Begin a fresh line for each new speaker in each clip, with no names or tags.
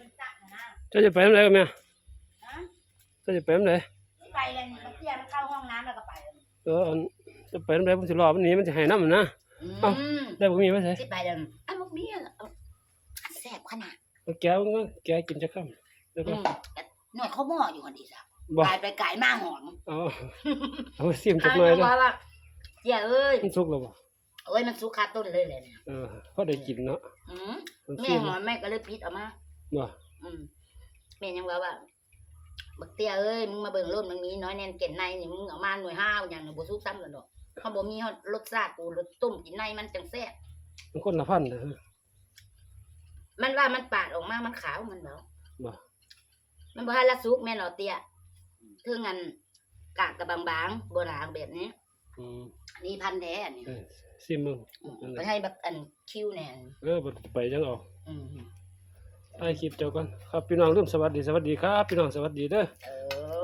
มันจักนะนะ
เจ้าจะไปทำไรกันแม่
ฮะ
เจ้าจะไปทำไร
ไม่ไปเลยมันเตี้ยมันเข้าห้องน้ำแล้วก็ไปเลย
เอออันจะไปทำไรผมสิรอมันหนี้มันจะให้น้ำมันนะ เอ้า
อืม
ได้บ่มีไหมใส่
สิไปเลยอะมันมีอะเอาแซ่บขนาด
เอาแกมันก็แกกินจะข้ามแล้วก็
อืมหน่วยเขาหม้ออยู่คนดีจ้ะ
บอก
กายไปกายมาหอม
เอาเอาไปซิมจักหน่อย
เล
เลยย
ว่าเจ้าเอ้ย
มันสุกแล้วบ่
เอ้ยมันสุกคาต้นเลยเลยเนี่ย
เออพอได้กินเนาะ
อืม
มัน
แม่
ซิม
หอมแม่ก็เลยปิดออกมา
บ่
อืมแม่ยังว่าว่าบักเตี้ยเอ้ยมึงมาเบิ่งรุ่นมันมีน้อยแน่นเก่นในนี่มึงเอามาหน่วยห้าวอย่างหนึ่งบ่สุกซ้ำกันดอกเขาบ่มีรสชาติกูรสต้มกินในมันจังแซ่บ
มันคนละพันนะ
มันว่ามันปาดออกมามันขาวมันเบา
บ่
มันบ่ให้ละสุกแม่นเอาเตี้ยถึงอันกากกับบางๆโบราณแบบนี้
อืม
อันนี้พันธุ์แท้อันนี้
เออซิมมึง
อืม
นั่นแห
ไป
ละ
ให้แบบอันคิวแน่น
เออบ่ไปจังเอา
อืม
ถ่ายคลิปเจ้าก่อนครับพี่น้องร่วมสวัสดีสวัสดีครับ พี่น้องสวัสดีเด้อ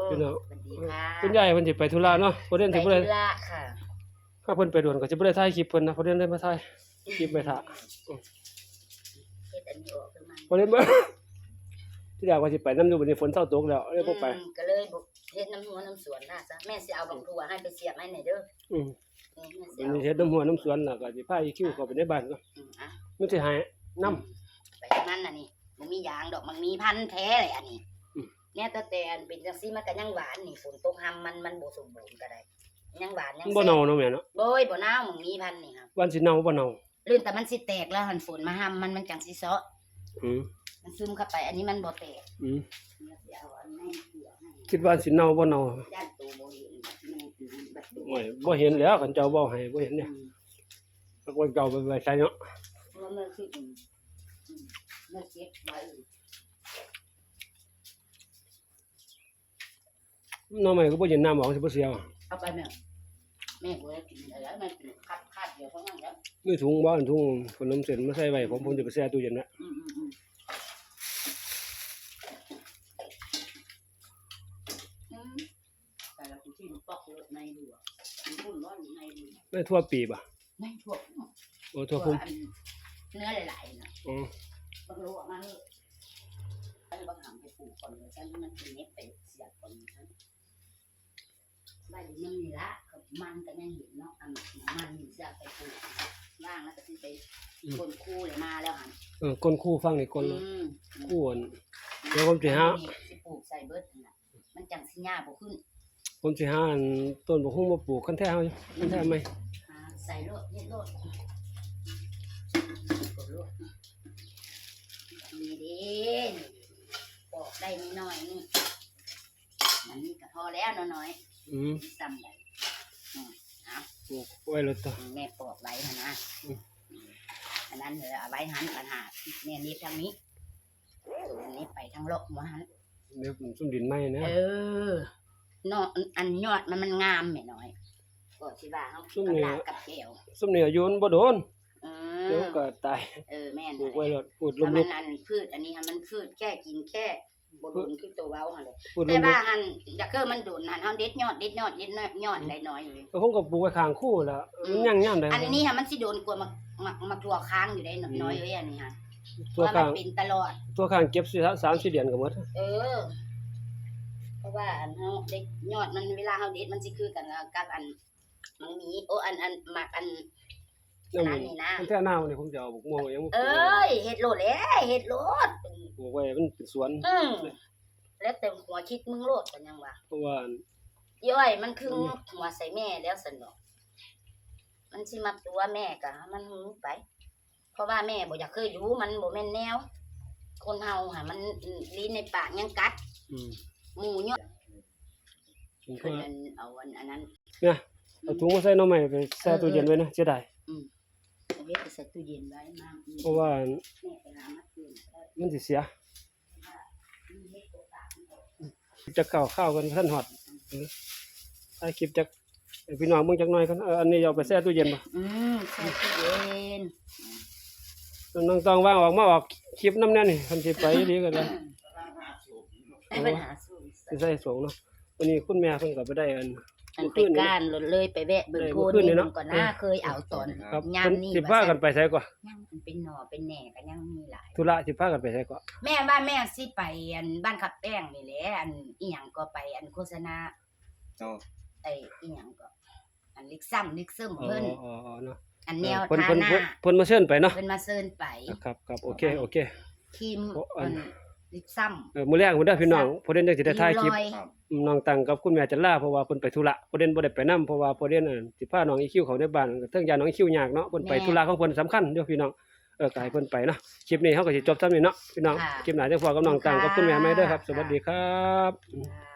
เอ
พี่
อ
น้อง
สวัสดีค่ะ
คุณยายเพิ่นสิไปธุระเนาะบ่ได้
ไป
สิบ่ได้
ธุระค่ะ
ถ้าเพิ่นไปด่วนก็สิบ่ได้ถ่ายคลิปเพิ่นนะเพราะเพิ่นได้มาถ่ายคลิปไปถ่า
เฮ็ดอันนี้ออกคือมัน
เพราะเพิ่นบ่ที่แรกว่าสิไปนำอยู่บัดนี้ฝนเศร้าตกแล้วเลยบ่ไป
อืมก็เลยบอกเฮ็ดน้ำหัวน้ำสวนน่ะซะแม่สิเอาบักถั่วให้ไปเสียบให้หน่อยเด้อ
อืม
อืมแม่สิ
อัน
เอา
นี้เฮ็ดน้ำหัวน้ำสวนน่ะก็สิพาอีคิวเข้าไปในบ้านก็
อืมอะ
มันสิให้น้ำ
ไปมันน่ะนี่ มันมียางดอกมันมีพันธุ์แท้เลยอันนี้
อืม
เนี่ยแต่แต่อันเป็นจังซี่มันก็ยังหวานนี่ฝนตกหำมันมันบ่สมบูรณ์ก็ได้ยังหวานยัง
บ่เน่าเนาะแม่เนาะ
โบยบ่หนาวมันมีพันธุ์นี่ครับ
วันสิเน่าบ่เน่า
ลื่นแต่มันสิแตกแล้วหันฝนมาหำมันมันจังสิเซาะ
อืม
มันซึมเข้าไป อันนี้มันบ่แตก
อืม
เดี๋ยวสิเอาอันนี้เกลือให้
คิดว่าสิเน่าบ่เน่า
ย่านตัวบ่เห็นแม่ตื่นบัดนี้
โอ้ยบ่เห็นแล้วคันเจ้าบ่ให้บ่เห็นเนี่ย
อืม
แล้วก็เจ้าไปไว้ใส่เนาะ
มันเจ็บไว้
หน้อใหม่ก็บ่เย็นน้ำออกสิบ่เสียว
เอาไปแม่แม่บ่ได้กินอะไรแม่กินคัดคาดเดียวเท่านั้นแหล้ว
มีถุงบ่อันถุงขนมเส้นมาใส่ไว้ผมผมจะไปแช่ตู้เย็นนะ
อืมอืมอืมอืมแต่ละคนที่มันปอกเลือดในดูอะมันพุ่นร้อนอยู่ในดู
ได้ทั่วปีบ่ะ
ในทั่ว
โอ้ทั่วพุ่ม
อันเนื้อหลายๆนะ
อ๋อ บา
งโลออกมาเลยอันนี้บางหางไปปลูกก่อนเลยฉันมันเป็นเน็บไปเสียบก่อนฉันใบมันมีละกับมันก็ยังเห็นเนาะอันมันมีเสียบไปปลูกว่างแล้วก็ที่ไปคนคู่เลยมาแล้วหัน
เออก้นคู่ฟังนี่ก้น
อืม
คู่อัน เดี๋ยวผมสิหา
สิปลูกใส่เบิดนั่นน่ะมันจังสิหญ้าบ่ขึ้น
ผมสิหาอันต้นบ่ฮู้มาปลูกคันแท้เฮาอยู่คันแท้ไหม
หาใส่โลดเฮ็ดโลด นี่เด้ปอกได้น้อยๆนี่มันนี่ก็พอแล้วน้อย
อืม
ๆซ้ำได้อืมเอา
ปลูกไว้แล้วต่อ
แม่ปอกไว้หั่นนะ
อืม
อันนั้นเหลือเอาไว้หันปัญหาแม่นี่ทางนี้อันนี้ไปทางโลกหัวหัน
เดี๋ยวผมซุ่มดินไหม้นะ
เออเนาะอันยอดมันมันงามแม่น้อยก็สิว่าเฮากับลาบกับแก้ว
ซุ่มนี่อายุมันบ่โดน
อื
เดี๋ยว
ม
ก็ตาย
เออแม่น
ปลูกไว้แล้วปลูกล
ถ้ามั
ม
นอันพืชอันนี้ฮะมันพืชแค่กินแค่บ่โดนคือตัวเว้าหั่นเลย
ๆปลูกล
แต่
ม
ว่าหันอยากคือมันโดนหันเฮาเด็ดยอดเด็ดยอดเด็ดยอดได้น้อยอยู่เลย
ๆก็ผมก็ปลูกไว้ข้างคู่แล้วมันยังยามได้
อันนี้ฮะมันสิโดนกลัวมามามาทั่วค้างอยู่ได้น้อยๆเอ้ยอันนี้ฮะเพ
ตัว
ราะว่า
ข้า
มั
ง
นเป็นตลอด
ตัวข้างเก็บสิสามสี่เดือนก็หมด
เออ เพราะว่าอันเฮาเด็กยอดมันเวลาเฮาเด็ดมันสิคือกันกับอันมังมีโอ้อันอันหมักอัน
นั่น
อันนี้นะ
มันแท้หนาวนี่ผมจะเอาบักม่วงไว้ยัง
เอ้ยเฮ็ดโลดแหล้วเฮ็ดโลด
ปลูกไว้มันเป็นสวน
อืมแล้วแต่หัวคิดมึงโลดกันยังว่า
เพราะว่า
ย่อยมันคือหัวใส่แม่แล้วสนอก มันสิมาตัวแม่กะมันหูไป เพราะว่าแม่บ่อยากเคยอยู่มันบ่แม่นแนว คนเฮาหะมันลิ้นในปากยังกัด
อืม
หมูย่อย
ผม
เพิ่
ก็
นอันเอาอันอันนั้น
เนี่ยเอาถุงมาใส่หน่อไม้ไปแช่ตู้เย็นไว้นะเสียดาย
เอาไว้ไปใส่ตู้เย็นไว้มาอืม
เพราะว่า
แม่ไปหามาคืนแล้ว
มันสิเสีย
มีเฮ็ดตัวตากมันออก
จะข้าข้าวกันท่านหอดถ่ายคลิปจากพี่น้องเบิ่งจักหน่อยกันเอออันนี้เอาไปแช่ตู้เย็นบ่
อืมใส่ตู้เย็น
น้องต้องว่างออกมาออกคลิปน้ำแน่นี่คันสิไปดีก็ได้
ให้ปัญหาสูง
สิใส่สงเนาะวันนี้คุณแม่เพิ่นก็ไปได้อัน
อัน
เมื่อ
ไป
คืนนี่
ก้านรถเลยไปแวะเบิ่ง
เลย
โพ
เมื่อคืน
นี่
นี่เนาะ
เบิ่งก่อนหน้าเคยเอาตอน
ครับ
ยาม
เพิ่น
นี่
สิพากันไปไสกว่า
ยังมันเป็นหน่อเป็นแหน่ก็ยังมีหลาย
ธุระสิพากันไปไสกว่า
แม่ว่าแม่สิไปอันบ้านขับแป้งนี่แหละอันอีหยังก็ไปอันโฆษณา
เอา
ไอ้อีหยังก็ อันลิกซ้ำลิกซึม
อ๋อ
เพิ่น
อ๋ออ๋อเนาะ
อันแนว
เพิ่น
ทา
เพิ่น
หน้า
เพิ่นเพิ่นมาเชิญไปเนาะ
เพิ่นมาเซินไป
ครับครับโอเคโอเค
ครีม
โอ้อั
อั
น
นลิกซ้ำ
เออมื้อแรกพุ่นเด้อพี่น้องพอเด่นจังสิได้ถ่ายคลิป
ริ้วรอย
ครับ
น้องตังกับคุณแม่จันลาเพราะว่าเพิ่นไปธุระพอเด่นบ่ได้ไปนํเพราะว่าพอเด่นน่ะสิพาน้องอีคิวเขาในบ้านก็เทิงยานน้องอีคิวยากเนาะเพิ่นไปธุระของเพิ่นสำคัญเด้อพี่น้องเออก็ให้เพิ่นไปเนาะคลิปนี้เฮาก็สิจบซ้ำนี้เนาะพี่น้อง
ค่ะ
คลิปหน้าจังพอกับน้องตังกับคุณแม่ใหม่เด้อครับส
ค่ะ
วัสดีครับ
อ่า